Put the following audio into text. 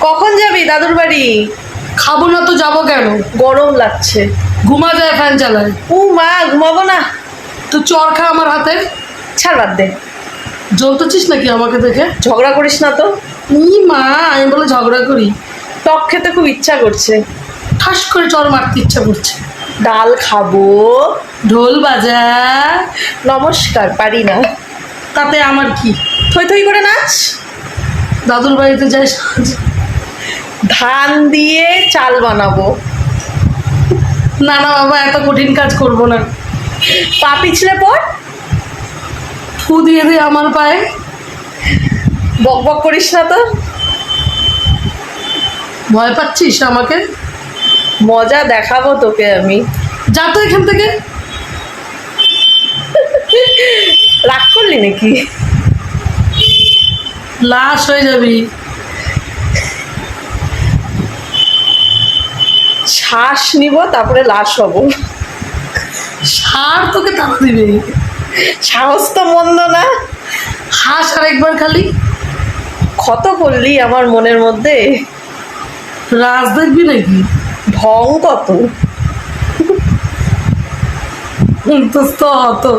কখন যাবি দাদুর বাড়ি? খাব না তো যাব কেন? গরম লাগছে। ঘুমা যায় ফ্যান চালায়। ও মা ঘুমাবো না। তো চর খা আমার হাতে। ছাড় বাদ দে। জ্বলতেছিস নাকি আমাকে দেখে? ঝগড়া করিস না তো। ই মা আমি বলে ঝগড়া করি। টক খেতে খুব ইচ্ছা করছে। ঠাস করে চর মারতে ইচ্ছা করছে। ডাল খাব। ঢোল বাজা। নমস্কার পারি না। তাতে আমার কি? থই থই করে নাচ। দাদুর বাড়িতে যাই ধান দিয়ে চাল বানাবো। না না, বাবা, এত কঠিন কাজ করব না। পা পিছলে পর ফু দিয়ে দে আমার পায়ে। বক বক করিস না তো। ভয় পাচ্ছিস আমাকে? মজা দেখাবো তোকে আমি। যা তো এখান থেকে। রাগ করলি নাকি? লাশ হয়ে যাবি। শ্বাস নিব তারপরে লাশ হব। সার তোকে তাড়া দিবে। সাহস তো মন্দ না। হাস আর একবার খালি। ক্ষত করলি আমার মনের মধ্যে। রাজ দেখবি নাকি? ঢং কত তো হতো।